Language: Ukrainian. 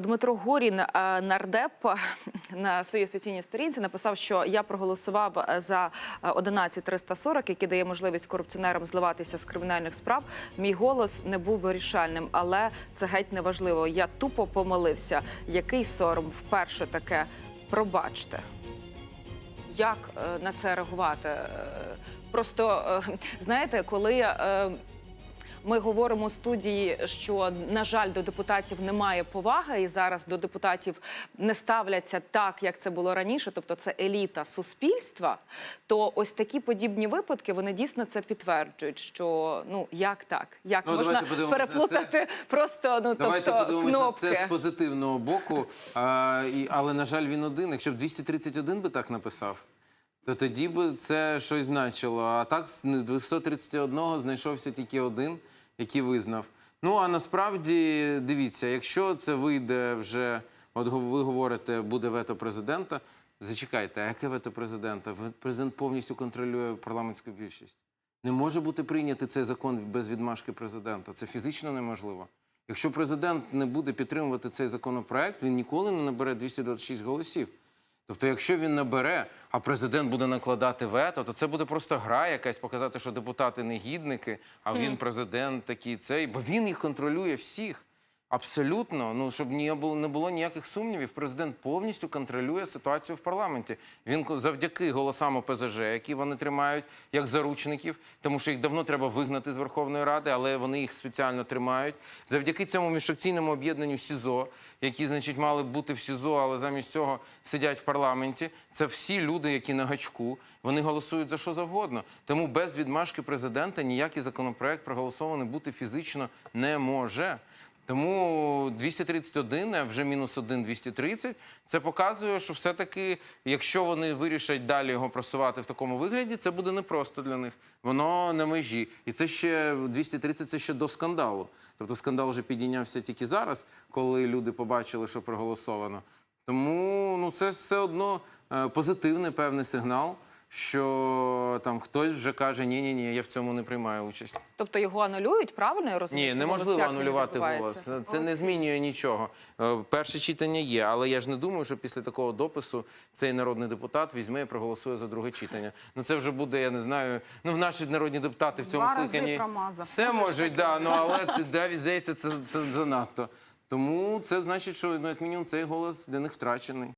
Дмитро Горін, е, нардеп, на своїй офіційній сторінці написав, що я проголосував за 11340, який дає можливість корупціонерам зливатися з кримінальних справ. Мій голос не був вирішальним, але це геть не важливо. Я тупо помилився. Який сором вперше таке? Пробачте. Як е, на це реагувати? Е, Просто е, знаєте, коли. Ми говоримо у студії, що на жаль до депутатів немає поваги, і зараз до депутатів не ставляться так, як це було раніше. Тобто це еліта суспільства. То ось такі подібні випадки вони дійсно це підтверджують. Що ну як так, як Ну, можна переплутати просто ну Давайте тобто подивимося на це з позитивного боку. А, і, але, на жаль, він один. Якщо б 231 би так написав, то тоді би це щось значило. А так з 231 знайшовся тільки один, який визнав. Ну а насправді дивіться, якщо це вийде вже, от ви говорите, буде вето президента. Зачекайте, а яке вето президента? Президент повністю контролює парламентську більшість. Не може бути прийнятий цей закон без відмашки президента. Це фізично неможливо. Якщо президент не буде підтримувати цей законопроект, він ніколи не набере 226 голосів. Тобто, якщо він набере, а президент буде накладати вето, то це буде просто гра якась показати, що депутати негідники, а він президент такий цей, бо він їх контролює всіх. Абсолютно, ну щоб не було не було ніяких сумнівів. Президент повністю контролює ситуацію в парламенті. Він завдяки голосам ОПЗЖ, які вони тримають як заручників, тому що їх давно треба вигнати з Верховної Ради, але вони їх спеціально тримають. Завдяки цьому міжфракційному об'єднанню СІЗО, які, значить, мали бути в СІЗО, але замість цього сидять в парламенті. Це всі люди, які на гачку. Вони голосують за що завгодно. Тому без відмашки президента ніякий законопроект проголосований бути фізично не може. Тому 231, а вже мінус 1 230, це показує, що все-таки, якщо вони вирішать далі його просувати в такому вигляді, це буде непросто для них. Воно на межі. І це ще 230 це ще до скандалу. Тобто скандал вже підійнявся тільки зараз, коли люди побачили, що проголосовано. Тому ну, це все одно е, позитивний певний сигнал, що там хтось вже каже, ні, ні, ні, я в цьому не приймаю участь. Тобто його анулюють, правильно я розумію? Ні, неможливо анулювати голос. Це не змінює нічого. Е, Перше читання є, але я ж не думаю, що після такого допису цей народний депутат візьме і проголосує за друге читання. Ну це вже буде, я не знаю. Ну в наші народні депутати в цьому Два рази скликанні промазав. все можуть, да, ну але Давід здається, це, це занадто. Тому це значить, що ну як мінімум цей голос для них втрачений.